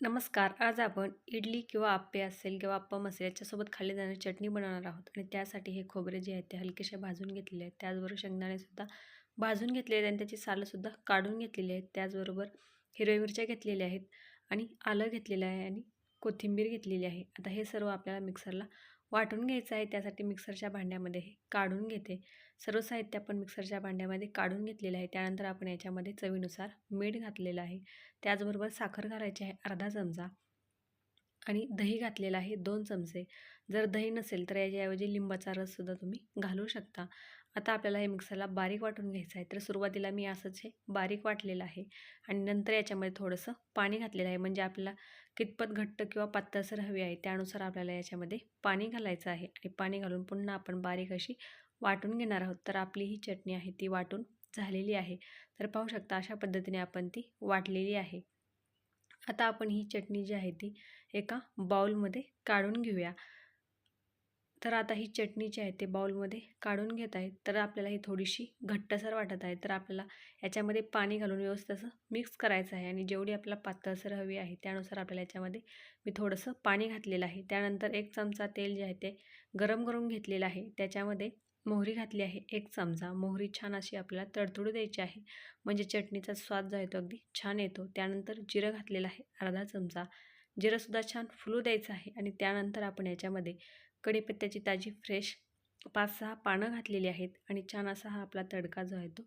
नमस्कार. आज आपण इडली किंवा आप्पे असेल किंवा अप्पम असेल याच्यासोबत खाल्ली जाणारी चटणी बनवणार आहोत आणि त्यासाठी हे खोबरे जे आहेत ते हलकेसे भाजून घेतलेले आहेत. त्याचबरोबर शेंगदाणेसुद्धा भाजून घेतलेले आहेत आणि त्याची सालंसुद्धा काढून घेतलेली आहेत. त्याचबरोबर हिरव्या मिरच्या घेतलेल्या आहेत आणि आलं घेतलेलं आहे आणि कोथिंबीर घेतलेली आहे. आता हे सर्व आपल्याला मिक्सरला वाटून घ्यायचं आहे त्यासाठी मिक्सरच्या भांड्यामध्ये काढून घेते. सर्व साहित्य आपण मिक्सरच्या भांड्यामध्ये काढून घेतलेलं आहे. त्यानंतर आपण याच्यामध्ये चवीनुसार मीठ घातलेलं आहे. त्याचबरोबर साखर घालायची आहे अर्धा चमचा. आणि दही घातलेलं आहे दोन चमचे. जर दही नसेल तर याच्याऐवजी लिंबाचा रससुद्धा तुम्ही घालू शकता. आता आपल्याला हे मिक्सरला बारीक वाटून घ्यायचं आहे. तर सुरुवातीला मी असंच हे बारीक वाटलेलं आहे आणि नंतर याच्यामध्ये थोडंसं पाणी घातलेलं आहे. म्हणजे आपल्याला कितपत घट्ट किंवा पातळसर हवी आहे त्यानुसार आपल्याला याच्यामध्ये पाणी घालायचं आहे. आणि पाणी घालून पुन्हा आपण बारीक अशी वाटून घेणार आहोत. तर आपली ही चटणी आहे ती वाटून झालेली आहे. तर पाहू शकता अशा पद्धतीने आपण ती वाटलेली आहे. आता आपण ही चटणी जी आहे ती एका बाऊलमध्ये काढून घेऊया. तर आता ही चटणी जी आहे ते बाऊलमध्ये काढून घेत आहे. तर आपल्याला ही थोडीशी घट्टसर वाटत आहे. तर आपल्याला याच्यामध्ये पाणी घालून व्यवस्थित असं मिक्स करायचं आहे आणि जेवढी आपल्याला पातळसर हवी आहे त्यानुसार आपल्याला याच्यामध्ये मी थोडंसं पाणी घातलेलं आहे. त्यानंतर एक चमचा तेल जे आहे ते गरम करून घेतलेलं आहे. त्याच्यामध्ये मोहरी घातली आहे एक चमचा. मोहरी छान अशी आपल्याला तडतडू द्यायची आहे. म्हणजे चटणीचा स्वाद जो आहे तो अगदी छान येतो. त्यानंतर जिरं घातलेलं आहे अर्धा चमचा. जिरंसुद्धा छान फुलू द्यायचं आहे आणि त्यानंतर आपण याच्यामध्ये कढीपत्त्याची ताजी फ्रेश पाच सहा पानं घातलेली आहेत आणि छान असा हा आपला तडका जो आहे तो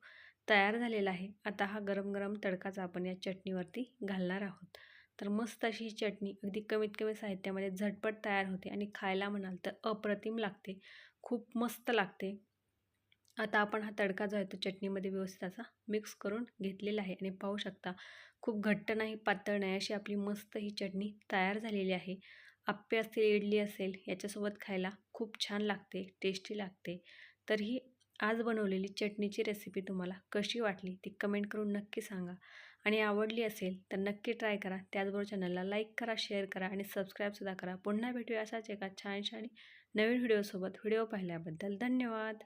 तयार झालेला आहे. आता हा गरम गरम तडकाचा आपण या चटणीवरती घालणार आहोत. तर मस्त अशी ही चटणी अगदी कमीत कमी साहित्यामध्ये झटपट तयार होते आणि खायला म्हणाल तर अप्रतिम लागते. खूप मस्त लागते. आता आपण हा तडका जो आहे तो चटणीमध्ये व्यवस्थित असा मिक्स करून घेतलेला आहे. आणि पाहू शकता खूप घट्ट नाही पातळ नाही अशी आपली मस्त ही चटणी तयार झालेली आहे. आप्पे असतील इडली असेल याच्यासोबत खायला खूप छान लागते टेस्टी लागते. तर ही आज बनवलेली चटणीची रेसिपी तुम्हाला कशी वाटली ती कमेंट करून नक्की सांगा. आणि आवडली असेल तर नक्की ट्राय करा. त्याचबरोबर चॅनलला लाईक करा शेअर करा आणि सबस्क्राईबसुद्धा करा. पुन्हा भेटूया असाच एका छानशा आणि नवीन व्हिडिओसोबत व्हिडिओ पाहिल्याबद्दल धन्यवाद!